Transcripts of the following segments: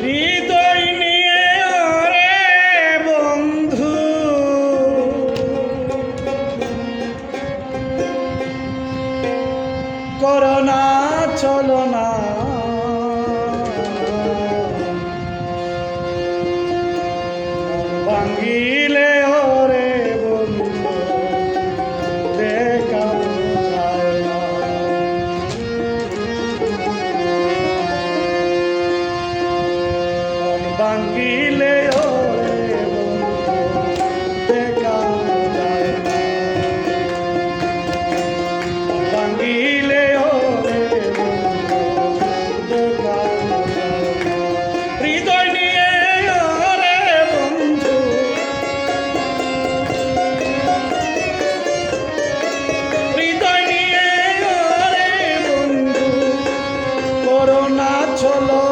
হৃদয় নিয়ে রে বন্ধু। করোনা চলনা চলো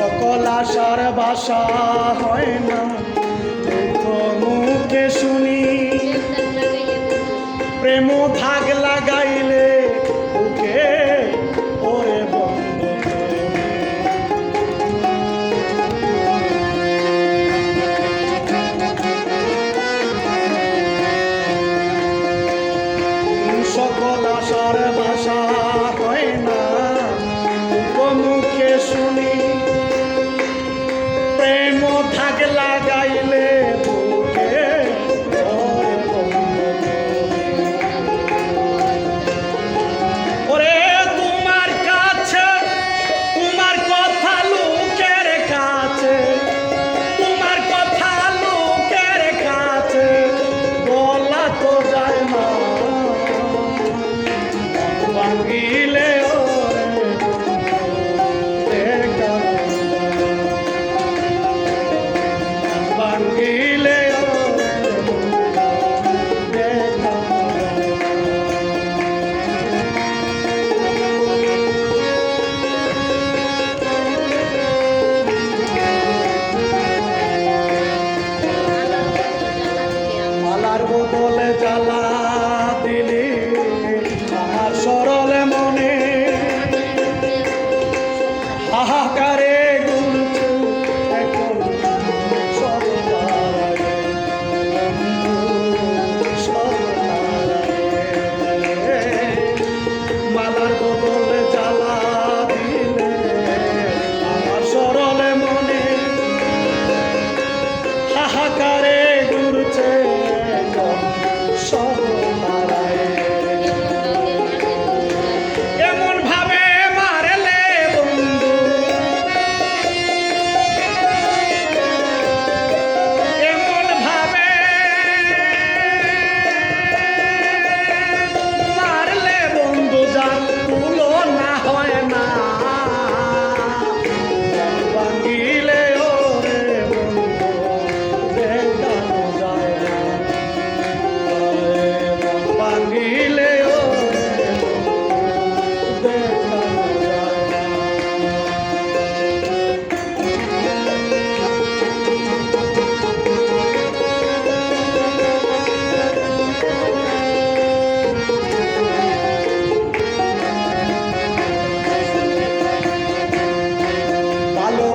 সকল আশার বাসা হয় না। মুখে শুনি। প্রেম ভাগ লাগাইলে বুকে ওরে সকল আশার বাসা হয় না। মুখে শুনি। Jala.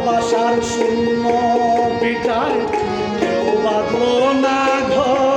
ভালোবাসার শূন্য পিঠায় কেউ বাঁধল না ঘর?